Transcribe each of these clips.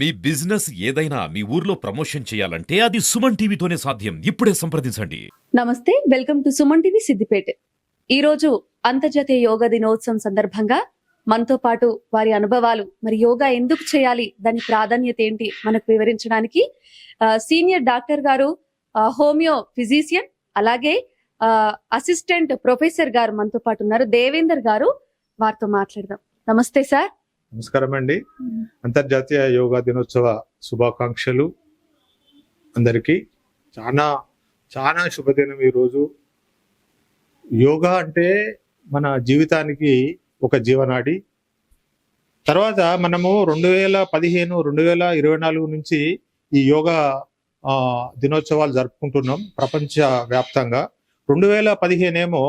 మీ business ఏదైనా మీ ఊర్లో promotion చేయాలంటే అది సుమన్ టీవీతోనే సాధ్యం. ఇప్పుడే సంప్రదించండి. నమస్తే welcome to Suman TV Siddipet. ఈ రోజు అంతర్జాతీయ యోగా దినోత్సవం సందర్భంగా మనతో పాటు వారి అనుభవాలు మరి యోగా ఎందుకు చేయాలి దాని ప్రాధాన్యత ఏంటి మనకు వివరించడానికి సీనియర్ డాక్టర్ గారు హోమియో ఫిజిషియన్ అలాగే అసిస్టెంట్ ప్రొఫెసర్ గారు మనతో పాటు ఉన్నారు. దేవేందర్ గారు వారితో మాట్లాడదాం. నమస్తే సార్. నమస్కారం అండి. అంతర్జాతీయ యోగా దినోత్సవ శుభాకాంక్షలు అందరికీ. చాలా చాలా శుభదినం ఈరోజు. యోగా అంటే మన జీవితానికి ఒక జీవనాడి. తర్వాత మనము రెండు వేల పదిహేను రెండు వేల ఇరవై నాలుగు నుంచి ఈ యోగా దినోత్సవాలు జరుపుకుంటున్నాం ప్రపంచ వ్యాప్తంగా రెండు వేల పదిహేను ఏమో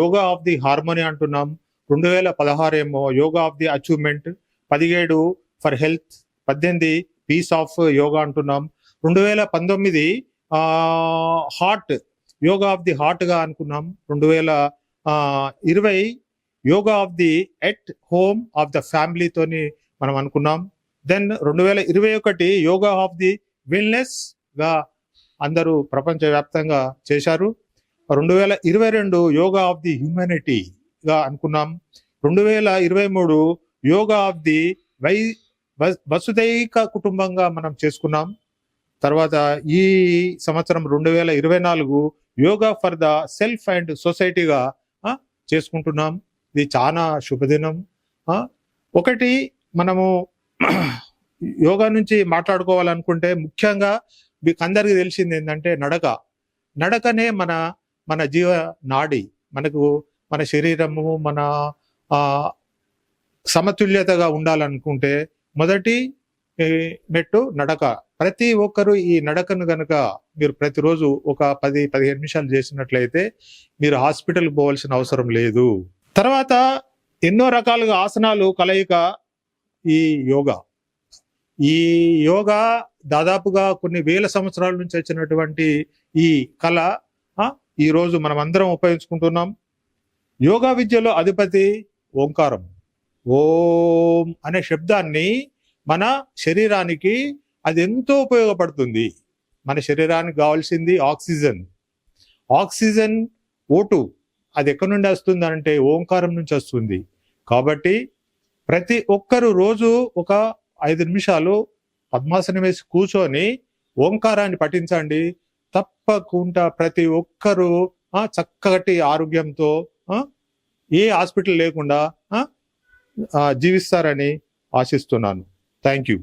యోగా ఆఫ్ ది హార్మోని అంటున్నాం. రెండు వేల పదహారు ఏమో యోగా ఆఫ్ ది అచీవ్మెంట్. పదిహేడు ఫర్ హెల్త్ పద్దెనిమిది పీస్ ఆఫ్ యోగా అంటున్నాం. రెండు వేల పంతొమ్మిది హార్ట్ యోగా ఆఫ్ ది హార్ట్గా అనుకున్నాం. రెండు వేల ఇరవై yoga of the at home of the ఫ్యామిలీతోని మనం అనుకున్నాం. దెన్ రెండు వేల ఇరవై ఒకటి యోగా ఆఫ్ ది వెల్నెస్గా అందరూ ప్రపంచవ్యాప్తంగా చేశారు. రెండు వేల ఇరవై రెండు యోగా ఆఫ్ ది హ్యూమానిటీగా అనుకున్నాం. రెండు వేల ఇరవై మూడు యోగా ఆఫ్ ది వై వస్- వసుదైక కుటుంబంగా మనం చేసుకున్నాం. తర్వాత ఈ సంవత్సరం రెండు వేల ఇరవై నాలుగు yoga for the self and సొసైటీగా చేసుకుంటున్నాం. ఇది చాలా శుభదినం. ఒకటి మనము యోగా నుంచి మాట్లాడుకోవాలనుకుంటే ముఖ్యంగా మీకు అందరికీ తెలిసింది ఏంటంటే నడక. నడకనే మన మన జీవ నాడి. మనకు మన శరీరము మన సమతుల్యతగా ఉండాలనుకుంటే మొదటి మెట్టు నడక. ప్రతి ఒక్కరు ఈ నడకను గనక మీరు ప్రతిరోజు ఒక పది పదిహేను నిమిషాలు చేసినట్లయితే మీరు హాస్పిటల్కి పోవాల్సిన అవసరం లేదు. తర్వాత ఎన్నో రకాలుగా ఆసనాలు కలయిక ఈ యోగా. ఈ యోగా దాదాపుగా కొన్ని వేల సంవత్సరాల నుంచి వచ్చినటువంటి ఈ కళ ఈరోజు మనం అందరం ఉపయోగించుకుంటున్నాం. యోగా విద్యలో అధిపతి ఓంకారం. ఓం అనే శబ్దాన్ని మన శరీరానికి అది ఎంతో ఉపయోగపడుతుంది. మన శరీరానికి కావాల్సింది ఆక్సిజన్. ఆక్సిజన్ ఓటు అది ఎక్కడి నుండి వస్తుంది అంటే ఓంకారం నుంచి వస్తుంది. కాబట్టి ప్రతి ఒక్కరు రోజు ఒక ఐదు నిమిషాలు పద్మాసనం వేసి కూర్చొని ఓంకారాన్ని పఠించండి. తప్పకుండా ప్రతి ఒక్కరూ చక్కటి ఆరోగ్యంతో ఏ హాస్పిటల్ లేకుండా జీవిస్తారని ఆశిస్తున్నాను. Thank you